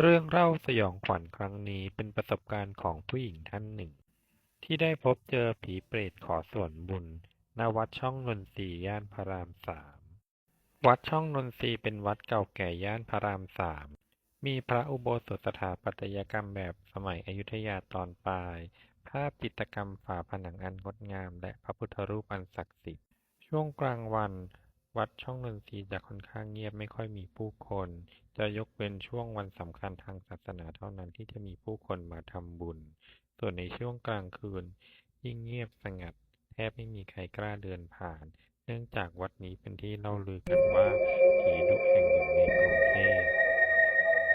เรื่องเล่าสยองขวัญครั้งนี้เป็นประสบการณ์ของผู้หญิงท่านหนึ่ง ที่ได้พบเจอผีเปรตขอส่วนบุญณวัดช่องนนทรีย่านพระรามสามวัดช่องนนทรีเป็นวัดเก่าแก่ย่านพระรามสามมีพระอุโบสถสถาปัตยกรรมแบบสมัยอยุธยาตอนปลาย ภาพจิตรกรรมฝาผนังอันงดงามและพระพุทธรูปอันศักดิ์สิทธิ์ ช่วงกลางวัน วัดช่องนนทรีจะค่อนข้างเงียบไม่ค่อยมีผู้คน จะยกเว้นช่วงวันสำคัญทางศาสนาเท่านั้นที่จะมีผู้คนมาทำบุญ ส่วนในช่วงกลางคืน ยิ่งเงียบสงัด แทบไม่มีใครกล้าเดินผ่าน เนื่องจากวัดนี้เป็นที่เล่าลือกันว่าผีดุแห่งหนึ่งในกรุงเทพ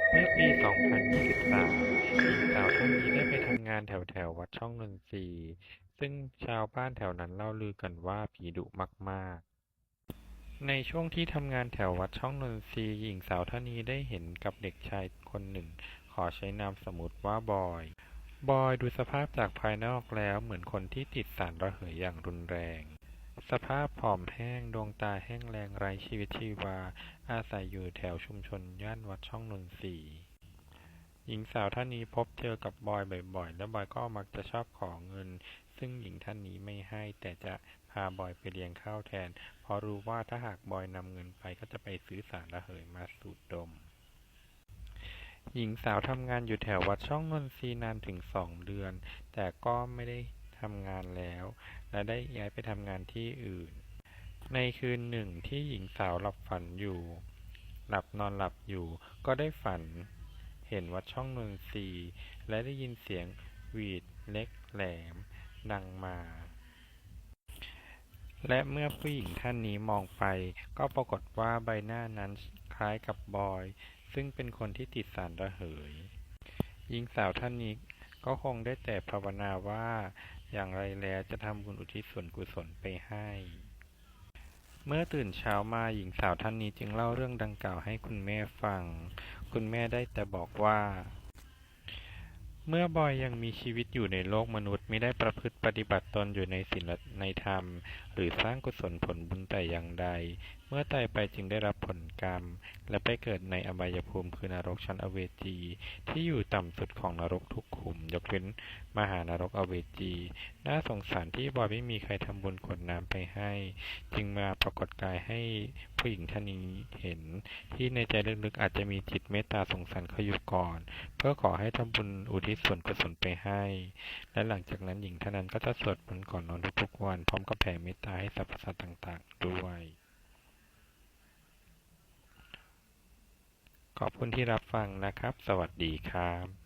เมื่อปี 2023หญิงสาวท่านนี้ได้ไปทำงานแถวแถวๆวัดช่องนนทรีซึ่งชาวบ้านแถวนั้นเล่าลือกันว่าผีดุมากๆ ในช่วงที่ทำงานแถววัดช่องนนทรีหญิงสาวท่านนี้ได้เห็นกับเด็กชายคนหนึ่ง ขอใช้นามสมมติว่าบอย บอยดูสภาพจากภายนอกแล้วเหมือนคนที่ติดสารระเหยอย่างรุนแรง สภาพผอมแห้ง ดวงตาแห้งแรงไร้ชีวิตชีวา อาศัยอยู่แถวชุมชนย่านวัดช่องนนทรี หญิงสาวท่านนี้พบเจอกับบอยบ่อยๆ และบอยก็มักจะชอบขอเงิน ซึ่งหญิงท่านนี้ไม่ให้ แต่จะพาบอยไปเลี้ยงข้าวแทน เพราะรู้ว่าถ้าหากบอยนำเงินไปก็จะไปซื้อสารระเหยมาสูดดม หญิงสาวทำงานอยู่แถววัดช่องนนทรีนานถึงสองเดือน แต่ก็ไม่ได้ทำงานแล้ว และได้ย้ายไปทำงานที่อื่น ในคืนหนึ่งที่หญิงสาวหลับฝันอยู่ หลับนอนหลับอยู่ ก็ได้ฝัน เห็นวัดช่องนนทรีและได้ยินเสียงหวีดเล็กแหลม ดังมา และเมื่อผู้หญิงท่านนี้มองไป ก็ปรากฏว่าใบหน้านั้นคล้ายกับบอย ซึ่งเป็นคนที่ติดสารระเหยหญิงสาวท่านนี้ก็คงได้แต่ภาวนาว่า อย่างไรแล้วจะทำบุญอุทิศส่วนกุศลไปให้ เมื่อตื่นเช้ามาหญิงสาวท่านนี้จึงเล่าเรื่องดังกล่าวให้คุณแม่ฟัง คุณแม่ได้แต่บอกว่า เมื่อบอยยังมีชีวิตอยู่ในโลกมนุษย์ไม่ได้ประพฤติปฏิบัติตนอยู่ในศีลในธรรม หรือสร้างกุศลผลบุญแต่อย่างใด เมื่อตายไปจึงได้รับผลกรรม และไปเกิดในอบายภูมิคือนรกชั้นอเวจี ที่อยู่ต่ำสุดของนรกทุกขุม ยกเว้นมหานรกอเวจี น่าสงสารที่บอยไม่มีใครทำบุญกรวดน้ำไปให้ จึงมาปรากฏกายให้ผู้หญิงท่านนี้เห็น ที่ในใจลึกๆอาจจะมีจิตเมตตาสงสารเขาอยู่ก่อน เพื่อขอให้ทำบุญอุทิศส่วนกุศลไปให้ และหลังจากนั้นหญิงท่านนั้นก็จะสวดมนต์ก่อนนอนทุกๆวัน พร้อมกับแผ่เมตตาให้สรรพสัตว์ต่าง ๆ ด้วย ขอบคุณที่รับฟังนะครับ สวัสดีครับ